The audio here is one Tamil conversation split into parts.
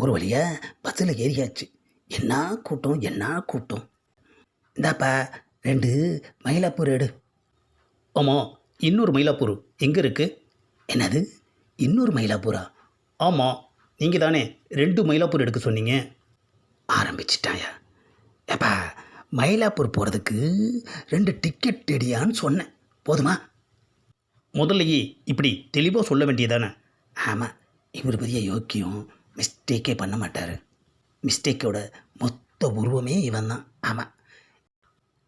ஒரு வழியாக பஸ்ஸில் ஏறியாச்சு. என்ன கூட்டம் என்ன கூட்டம்? இந்தாப்பா ரெண்டு மயிலாப்பூர் எடு. ஆமாம் இன்னொரு மயிலாப்பூர். எங்கே இருக்குது என்னது? இன்னொரு மயிலாப்பூரா? ஆமாம் நீங்கள் தானே ரெண்டு மயிலாப்பூர் எடுக்க சொன்னீங்க? ஆரம்பிச்சிட்டாயா. ஏப்பா மயிலாப்பூர் போகிறதுக்கு ரெண்டு டிக்கெட் எடியான்னு சொன்னேன். போதுமா? முதல்லையே இப்படி தெளிவாக சொல்ல வேண்டியதானே? ஆமாம் இவர் பெரிய யோக்கியம். மிஸ்டேக்கே பண்ண மாட்டார். மிஸ்டேக்கோட மொத்த உருவமே இவன் தான் ஆமாம்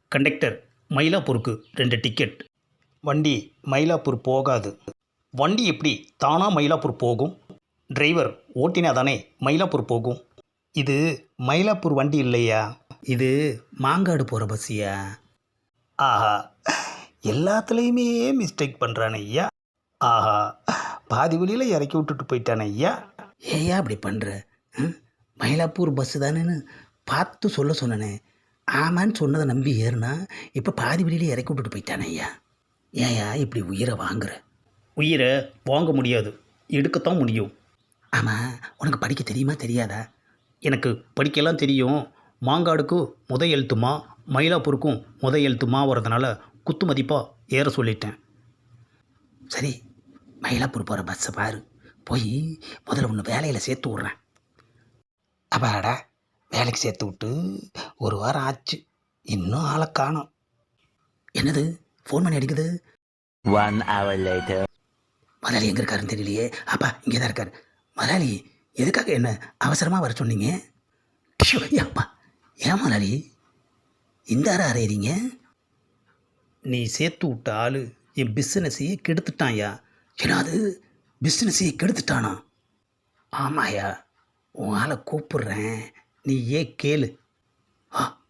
கண்டக்டர் மயிலாப்பூருக்கு ரெண்டு டிக்கெட். வண்டி மயிலாப்பூர் போகாது. வண்டி எப்படி தானாக மயிலாப்பூர் போகும்? டிரைவர் ஓட்டினா தானே மயிலாப்பூர் போகும்? இது மயிலாப்பூர் வண்டி இல்லையா? இது மாங்காடு போகிற பஸ்ஸியா? ஆஹா. எல்லாத்துலேயுமே மிஸ்டேக் பண்ணுறானே ஐயா. ஆஹா. பாதி வழியில் இறக்கி விட்டுட்டு போயிட்டானே ஐயா. ஏயா அப்படி பண்ணுற மயிலாப்பூர் பஸ்ஸு தானேன்னு பார்த்து சொல்ல சொன்னனே. ஆமான்னு சொன்னதை நம்பி ஏறுனா இப்போ பாதி வழியில இறக்கி விட்டுட்டு போயிட்டானே ஐயா. ஏயா இப்படி உயிரை வாங்குற? உயிரை வாங்க முடியாது. எடுக்கத்தான் முடியும். ஆமாம் உனக்கு படிக்க தெரியுமா தெரியாதா? எனக்கு படிக்கலாம் தெரியும். மாங்காடுக்கும் முத எழுத்துமா மயிலாப்பூருக்கும் முத எழுத்துமா வரதுனால குத்து மதிப்பாக ஏற சொல்லிட்டேன். சரி மயிலாப்பூர் போகிற பஸ்ஸை பாரு. போய் முதல்ல ஒன்று வேலையில் சேர்த்து விட்றேன். அப்பாடா வேலைக்கு சேர்த்து விட்டு ஒரு வாரம் ஆச்சு. இன்னும் ஆளை காணோம். என்னது? ஃபோன் பண்ணி அடிக்குது? One hour later. முதலாளி எங்கே இருக்காருன்னு தெரியலையே. அப்பா இங்கே தான் இருக்கார். முதலாளி எதுக்காக என்ன அவசரமாக வர சொன்னீங்க? அப்பா ஏன் முதலாளி? இந்த அறை அறையிறீங்க? நீ சேர்த்து விட்ட ஆள் என் பிஸ்னஸையே கெடுத்துட்டான்யா. என்னது? பிஸ்னஸையே கெடுத்துட்டானா? ஆமாயா உன் ஆளை கூப்பிடுறேன். நீ ஏன் கேளு. ஆ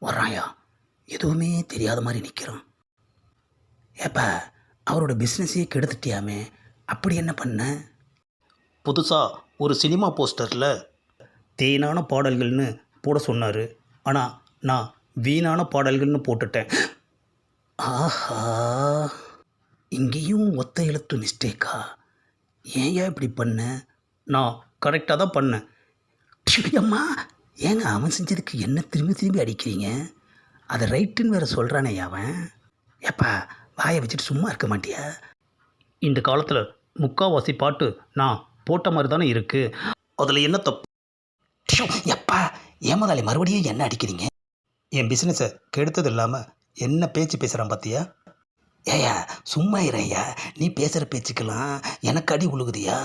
வர்றான்யா. எதுவுமே தெரியாத மாதிரி நிற்கிறான் ஏப்பா அவரோட பிஸ்னஸையே கெடுத்துட்டியாமே. அப்படி என்ன பண்ண? புதுசாக ஒரு சினிமா போஸ்டரில் தேனான பாடல்கள்னு போட சொன்னார். ஆனால் நான் வீணான பாடல்கள்னு போட்டுட்டேன். ஆஹா. இங்கேயும் ஒத்த எழுத்து மிஸ்டேக்கா ஏன்யா இப்படி பண்ண? நான் கரெக்டாக தான் பண்ணேன். அம்மா ஏங்க அவன் செஞ்சதுக்கு என்ன திரும்பி திரும்பி அடிக்கிறீங்க? அதை ரைட்டுன்னு வேற சொல்கிறானே அவன். ஏப்பா வாயை வச்சுட்டு சும்மா இருக்க மாட்டியா? இந்த காலத்தில் முக்காவாசி பாட்டு நான் போட்ட மாதிரி தானே இருக்குது அதில் என்ன தப்பு? எப்பா ஏமாதாளி மறுபடியும் என்ன அடிக்கிறீங்க? என் பிஸ்னஸை கெடுத்தது இல்லாமல் என்ன பேச்சு பேசுகிறான் பார்த்தியா ஏயா சும்மா இறையா நீ பேசுகிற பேச்சுக்கெல்லாம் எனக்கு அடி உழுகுதியா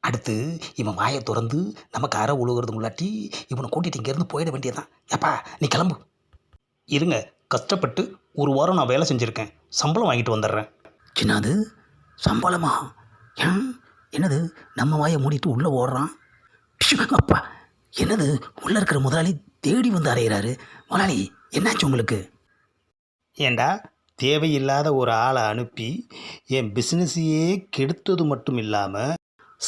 அடுத்து இவன் வாயை திறந்து நமக்கு அற உழுகிறது முள்ளாட்டி இவனை கூட்டிகிட்டு இங்கேருந்து போயிட வேண்டியதான் ஏப்பா நீ கிளம்பு. இருங்க கஷ்டப்பட்டு ஒரு வாரம் நான் வேலை செஞ்சுருக்கேன். சம்பளம் வாங்கிட்டு வந்துடுறேன். சின்னது சம்பளமா? ஏன்? என்னது? நம்ம வாயை மூடிட்டு உள்ளே ஓடுறான்? அப்பா என்னது? உள்ளே இருக்கிற முதலாளி தேடி வந்து அறையிறாரு. முதலாளி என்னாச்சு உங்களுக்கு? ஏண்டா தேவையில்லாத ஒரு ஆளை அனுப்பி என் பிஸ்னஸையே கெடுத்தது மட்டும் இல்லாமல்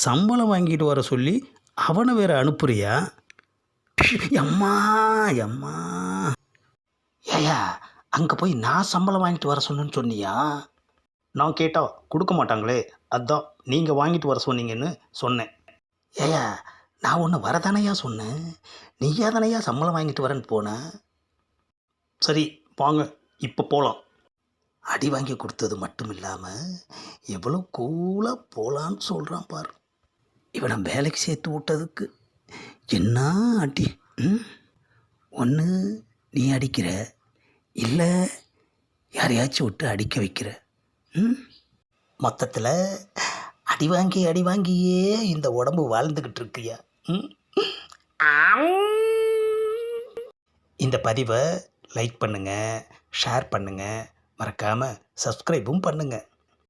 சம்பளம் வாங்கிட்டு வர சொல்லி அவனை வேற அனுப்புறியா? எம்மா எம்மா ஏயா அங்கே போய் நான் சம்பளம் வாங்கிட்டு வர சொன்னேன்னு சொன்னியா? நான் கேட்டால் கொடுக்க மாட்டாங்களே. அதான் நீங்கள் வாங்கிட்டு வர சொன்னீங்கன்னு சொன்னேன். ஏயா நான் ஒன்று வரதானையா சொன்னேன்? நீயா தானையா சம்பளம் வாங்கிட்டு வரேன்னு போனேன் சரி வாங்க இப்போ போகலாம் அடி வாங்கி கொடுத்தது மட்டும் இல்லாமல் எவ்வளோ கூலாக போகலான்னு சொல்கிறான் பார். இவனை வேலைக்கு சேர்த்து விட்டதுக்கு என்ன அடி? ம்? ஒன்று நீ அடிக்கிற இல்லை யாரையாச்சும் விட்டு அடிக்க வைக்கிற. ம்? மொத்தத்தில் அடி வாங்கி அடி வாங்கியே இந்த உடம்பு வாழ்ந்துக்கிட்டு இருக்கியா? ம்? இந்த பதிவை லைக் பண்ணுங்கள் ஷேர் பண்ணுங்கள் மறக்காமல் சப்ஸ்கிரைபும் பண்ணுங்கள்